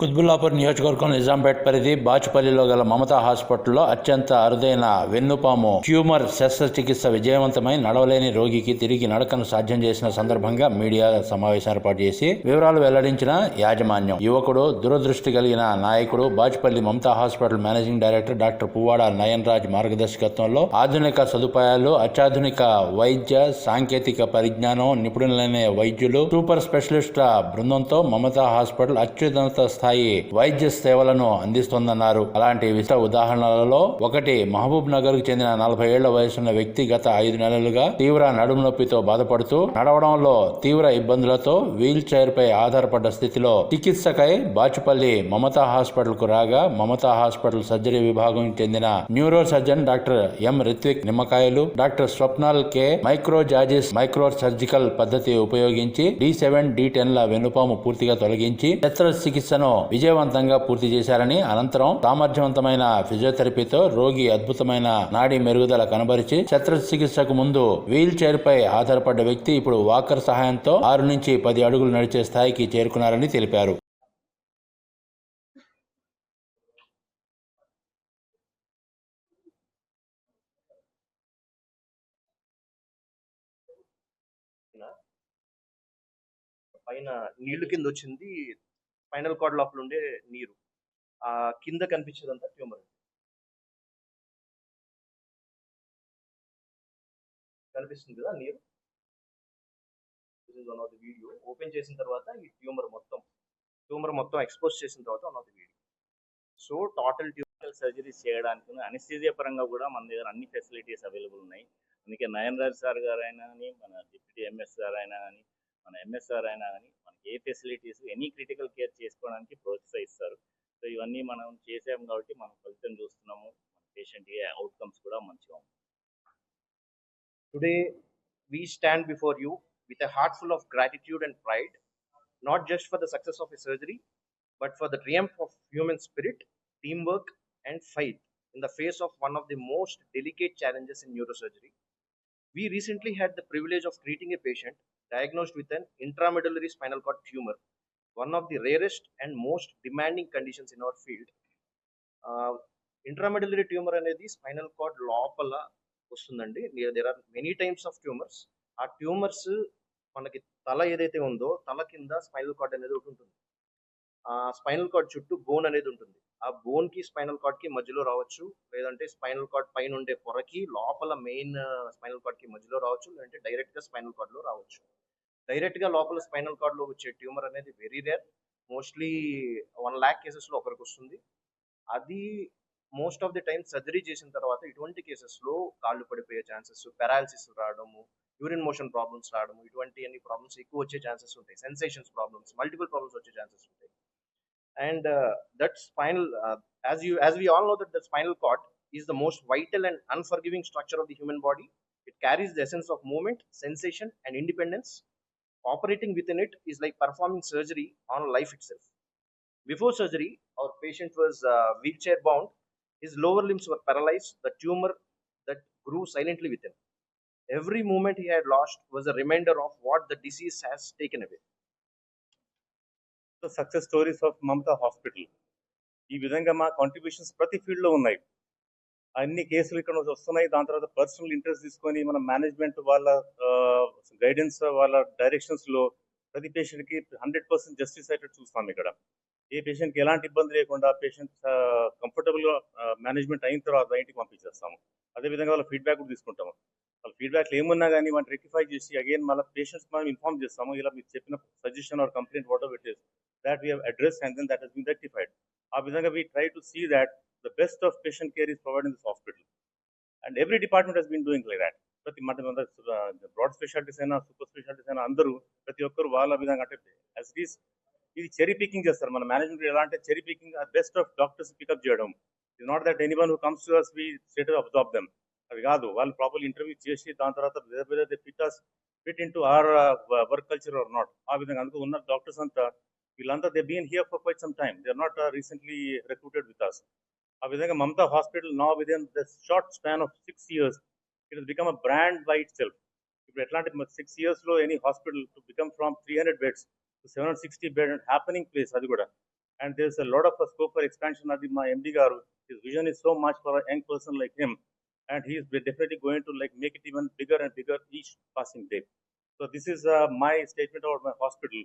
కుత్బుల్లాపూర్ నియోజకవర్గం నిజాంపేట పరిధి బాచుపల్లిలో గల మమతా హాస్పిటల్లో అత్యంత అరుదైన వెన్నుపాము ట్యూమర్ శస్త్రచికిత్స విజయవంతమై నడవలేని రోగికి తిరిగి నడకను సాధ్యం చేసిన సందర్భంగా మీడియా సమావేశం ఏర్పాటు చేసి వివరాలు వెల్లడించిన యాజమాన్యం. యువకుడు దురదృష్టి కలిగిన నాయకుడు Bachupally Mamata hospital managing director doctor Puvvada Nayan Raj మార్గదర్శకత్వంలో ఆధునిక సదుపాయాలు అత్యాధునిక వైద్య సాంకేతిక పరిజ్ఞానం నిపుణులైన వైద్యులు సూపర్ స్పెషలిస్టుల బృందంతో మమతా హాస్పిటల్ అత్యున్నత స్థాయి వైద్య సేవలను అందిస్తోందన్నారు. అలాంటి విశిష్ట ఉదాహరణలలో ఒకటి మహబూబ్ నగర్కు చెందిన నలభై ఏళ్ళ వయసున్న వ్యక్తి గత ఐదు నెలలుగా తీవ్ర నడుము నొప్పితో బాధపడుతూ నడవడంలో తీవ్ర ఇబ్బందులతో వీల్ చైర్ పై ఆధారపడ్డ స్థితిలో చికిత్సకై బాచుపల్లి మమతా హాస్పిటల్కు రాగా మమతా హాస్పిటల్ సర్జరీ విభాగం చెందిన neuro surgeon doctor M Rithvik నిమ్మకాయలు డాక్టర్ స్వప్నాల్ కే మైక్రో జాజిస్ మైక్రో సర్జికల్ పద్ధతి ఉపయోగించి డి సెవెన్ డి టెన్ ల పూర్తిగా తొలగించి శస్త్రచికిత్సను విజయవంతంగా పూర్తి చేశారని అనంతరం సామర్థ్యవంతమైన ఫిజియోథెరపీతో రోగి అద్భుతమైన నాడీ మెరుగుదల కనబరిచి శస్త్రచికిత్సకు ముందు వీల్ చైర్ పై ఆధారపడ్డ వ్యక్తి ఇప్పుడు వాకర్ సహాయంతో ఆరు నుంచి పది అడుగులు నడిచే స్థాయికి చేరుకున్నారని తెలిపారు. పైన నీళ్ళు కింద వచ్చింది స్పైనల్ కార్డ్ లోపల ఉండే నీరు. ఆ కింద కనిపించేదంతా ట్యూమర్ కనిపిస్తుంది కదా నీరు? One of the video open చేసిన తర్వాత ఈ ట్యూమర్ మొత్తం ట్యూమర్ మొత్తం ఎక్స్పోజ్ చేసిన తర్వాత one of the video so total tumour surgeries చేయడానికి అనస్థీజియా పరంగా కూడా మన దగ్గర అన్ని ఫెసిలిటీస్ అవైలబుల్ ఉన్నాయి. అందుకే నయన్ రాజ్ సార్ గారు అయినా కానీ మన డిప్యూటీ ఎంఎస్ సార్ అయినా కానీ మన ఎంఎస్ఆర్ అయినా కానీ A facilities any critical care చేసుకోవడానికి ప్రోత్సహిస్తారు సో ఇవన్నీ మనం చేసాం కాబట్టి మనం ఫలితం చూస్తున్నాము మన పేషెంట్ అవుట్కమ్స్ కూడా మంచిగా ఉన్నాయి Today, we stand before you with a heart full of gratitude and pride, not just for the success of a surgery, but for the triumph of human spirit, teamwork, and faith in the face of one of the most delicate challenges in neurosurgery. We recently had the privilege of treating a patient diagnosed with an intramedullary spinal cord tumor, one of the rarest and most demanding conditions in our field. Uh, intramedullary tumour అనేది spinal cord లోపల వస్తుందండి there are many times of tumours ఆ tumours మనకి తల ఏదైతే ఉందో తల కింద స్పైనల్ కార్డ్ అనేది ఒకటి ఉంటుంది ఆ స్పైనల్ కార్డ్ చుట్టూ బోన్ అనేది ఉంటుంది. ఆ బోన్కి స్పైనల్ కార్డ్కి మధ్యలో రావచ్చు. లేదంటే స్పైనల్ కార్డ్ పైన ఉండే పొరకి లోపల మెయిన్ స్పైనల్ కార్డ్కి మధ్యలో రావచ్చు. లేదంటే డైరెక్ట్గా స్పైనల్ కార్డ్లో రావచ్చు. డైరెక్ట్గా లోపల స్పైనల్ కార్డ్లో వచ్చే ట్యూమర్ అనేది very rare. Mostly one lakh కేసెస్లో ఒకరికి వస్తుంది. అది most of the time surgery చేసిన తర్వాత ఇటువంటి కేసెస్లో కాళ్ళు పడిపోయే ఛాన్సెస్ పారాలసిస్ రావడము యూరిన్ మోషన్ ప్రాబ్లమ్స్ రావడము ఇటువంటి అన్ని ప్రాబ్లమ్స్ ఎక్కువ వచ్చే ఛాన్సెస్ ఉంటాయి. సెన్సేషన్స్ ప్రాబ్లమ్స్ మల్టిపుల్ ప్రాబ్లమ్స్ వచ్చే ఛాన్సెస్ ఉంటాయి. and uh, that spinal uh, as you as we all know that the spinal cord is the most vital and unforgiving structure of the human body. It carries the essence of movement sensation and independence. Operating within it is like performing surgery on life itself. Before surgery our patient was uh, wheelchair bound. His lower limbs were paralyzed. The tumor that grew silently within. Every movement he had lost was a reminder of what the disease has taken away. Success stories of Mamata hospital ఈ విధంగా మా contributions ప్రతి ఫీల్డ్లో ఉన్నాయి. అన్ని కేసులు ఇక్కడ నుంచి వస్తున్నాయి. దాని తర్వాత పర్సనల్ ఇంట్రెస్ట్ తీసుకొని మన మేనేజ్మెంట్ వాళ్ళ గైడెన్స్ వాళ్ళ డైరెక్షన్స్లో ప్రతి పేషెంట్కి హండ్రెడ్ పర్సెంట్ జస్టిస్ అయ్యేటట్టు చూస్తాం ఇక్కడ. ఏ పేషెంట్కి ఎలాంటి ఇబ్బంది లేకుండా పేషెంట్ కంఫర్టబుల్గా మేనేజ్మెంట్ అయిన తర్వాత ఇంటికి పంపించేస్తాము. అదే విధంగా వాళ్ళ ఫీడ్బ్యాక్ కూడా తీసుకుంటాము. వాళ్ళ ఫీడ్బ్యాక్ ఏమున్నా కానీ వాటిని రెక్టిఫై చేసి అగైన్ మళ్ళీ పేషెంట్స్ మనం ఇన్ఫార్మ్ చేస్తాము. ఇలా మీరు చెప్పిన suggestion or complaint whatever it is that we address and then that has been rectified ఆ విధంగా we try to see that the best of patient care is provide in this hospital and every department has been doing like that ప్రతి మన broad specialities అయినా super specialities అయినా అందరూ ప్రతి ఒక్కరు వాళ్ళ విధంగా అంటే అస్ ఇట్ ఈస్ ఇది చెరీ పికింగ్ చేస్తారు. మన మేనేజ్మెంట్ ఎలా అంటే cherry picking best of doctors pickup చేయడం. It's not that anyone who comes to us we set absorb them అవి కాదు. వాళ్ళు ప్రాపర్ ఇంటర్వ్యూ చేసి దాని తర్వాత they fit as fit in to our work culture or not ఆ విధంగా అందుకు ఉన్న డాక్టర్స్ అంతా వీళ్ళంతా they been here for quite some time they are not recently recruited with us ఆ విధంగా మమతా హాస్పిటల్ నా within the short span of six years it has become a brand by itself ఇప్పుడు ఎట్లాంటి సిక్స్ ఇయర్స్లో any hospital to become from three hundred beds to seven hundred sixty bed and happening place అది కూడా. And there is a lot of scope for expansion అది మా MD గారు his vision is so much for young person like him and he is definitely going to like make it even bigger and bigger each passing day so this is my statement about my hospital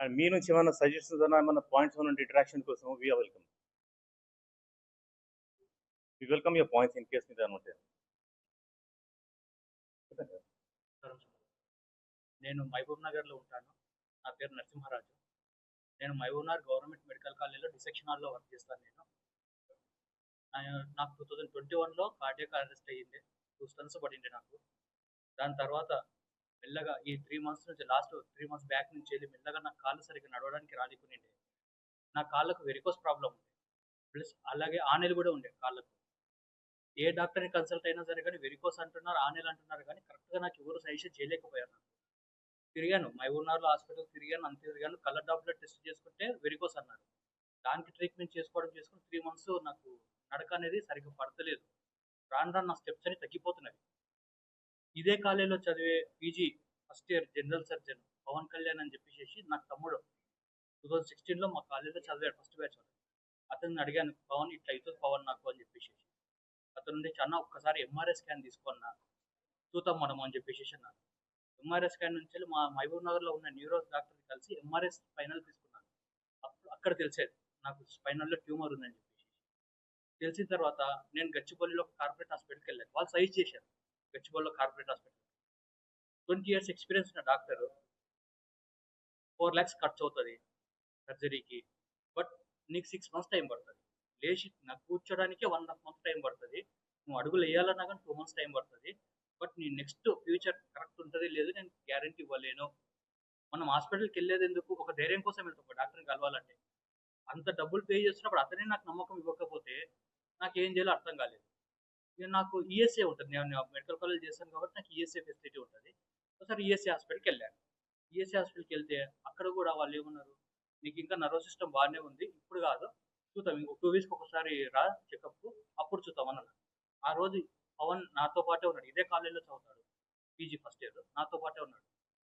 and మీ నుంచి ఏమైనా suggestions అన్నా ఏమైనా points ఉన్న interaction కోసం we're welcome we welcome your points in case మీద అనుంటే నేను మహబూబ్ నగర్లో ఉంటాను. నా పేరు నరసింహారాజు. నేను మహబూబ్ నగర్ గవర్నమెంట్ మెడికల్ కాలేజ్లో డిసెక్షన్ హాల్లో వర్క్ చేస్తాను నేను. నాకు టూ థౌజండ్ ట్వంటీ వన్లో కార్డియక్ అరెస్ట్ అయ్యింది. టూ స్టన్స్ పడింది నాకు. దాని తర్వాత మెల్లగా ఈ త్రీ మంత్స్ నుంచి లాస్ట్ త్రీ మంత్స్ బ్యాక్ నుంచి వెళ్ళి మెల్లగా నా కాళ్ళు సరిగ్గా నడవడానికి రాలేకునిండే నా కాళ్ళకు వెరికోస్ ప్రాబ్లం ఉంది ప్లస్ అలాగే ఆనెలు కూడా ఉండే కాళ్ళకు. ఏ డాక్టర్ని కన్సల్ట్ అయినా సరే కానీ వెరికోస్ అంటున్నారు ఆనెలు అంటున్నారు కానీ కరెక్ట్గా నాకు ఎవరు సజెషన్ చేయలేకపోయారు నాకు. తిరిగాను మైబూర్నగర్లో హాస్పిటల్ తిరిగాను అంత తిరిగాను. కలర్ డాప్లో టెస్ట్ చేసుకుంటే వెరికోస్ అన్నారు. దానికి ట్రీట్మెంట్ చేసుకోవడం చేసుకుని త్రీ మంత్స్ నాకు నడక అనేది సరిగ్గా పడతలేదు. రాను రాను నా స్టెప్స్ అని తగ్గిపోతున్నాయి. ఇదే కాలేజీలో చదివే PG first year general surgeon Pawan Kalyan అని చెప్పేసి నాకు తమ్ముడు టూ థౌజండ్ సిక్స్టీన్లో మా కాలేజీలో చదివాడు ఫస్ట్ బ్యాచ్ అతన్ని అడిగాను పవన్ ఇట్లా అవుతుంది పవన్ నాకు? అని చెప్పేసి అతను నుండి చాలా ఒక్కసారి ఎంఆర్ఐ స్కాన్ తీసుకున్నా చూద్దాం మనం అని చెప్పేసి అన్నారు ఎంఆర్ఐ స్కాన్ నుంచి మా మహబూబ్ నగర్లో ఉన్న న్యూరో డాక్టర్ కలిసి ఎంఆర్ఐ స్పైనల్ తీసుకున్నాను. అప్పుడు అక్కడ తెలిసేది నాకు స్పైనల్లో ట్యూమర్ ఉందని చెప్పి తెలిసిన తర్వాత నేను గచ్చిబౌలిలో కార్పొరేట్ హాస్పిటల్కి వెళ్ళాను. వాళ్ళు సజెస్ట్ చేశారు గచ్చిబౌలిలో corporate hospital twenty years experience ఉన్న డాక్టర్ ఫోర్ ల్యాక్స్ ఖర్చు అవుతుంది సర్జరీకి బట్ నీకు సిక్స్ మంత్స్ టైం పడుతుంది. లేచి నాకు కూర్చోడానికే వన్ హాఫ్ మంత్ టైం పడుతుంది. నువ్వు అడుగులు వేయాలన్నా కానీ టూ మంత్స్ టైం పడుతుంది. బట్ నీ నెక్స్ట్ ఫ్యూచర్ కరెక్ట్ ఉంటుంది లేదు నేను గ్యారంటీ ఇవ్వలేను. మనం హాస్పిటల్కి వెళ్ళేది ఎందుకు? ఒక ధైర్యం కోసం వెళ్తాం ఒక డాక్టర్ని కలవాలంటే. అంత డబ్బులు పే చేస్తున్నప్పుడు అతనే నాకు నమ్మకం ఇవ్వకపోతే నాకు ఏం చేయాలో అర్థం కాలేదు. నేను నాకు ఈఎస్ఏ ఉంటుంది. నేను మెడికల్ కాలేజ్ చేశాను కాబట్టి నాకు ఈఎస్ఏ ఫెసిలిటీ ఉంటుంది. ఒకసారి ఈఎస్ఏ హాస్పిటల్కి వెళ్ళాను. ఈఎస్ఏ హాస్పిటల్కి వెళ్తే అక్కడ కూడా వాళ్ళు ఏమన్నారు? నీకు ఇంకా నర్వస్ సిస్టమ్ బాగానే ఉంది. ఇప్పుడు కాదు. చూద్దాం. ఇంకో టూ వీక్స్కి ఒకసారి రా చెకప్ అప్పుడు చూద్దాం అని అన్నారు ఆ రోజు పవన్ నాతో పాటే ఉన్నాడు. ఇదే కాలేజీలో చదువుతాడు. పీజీ ఫస్ట్ ఇయర్ నాతో పాటే ఉన్నాడు.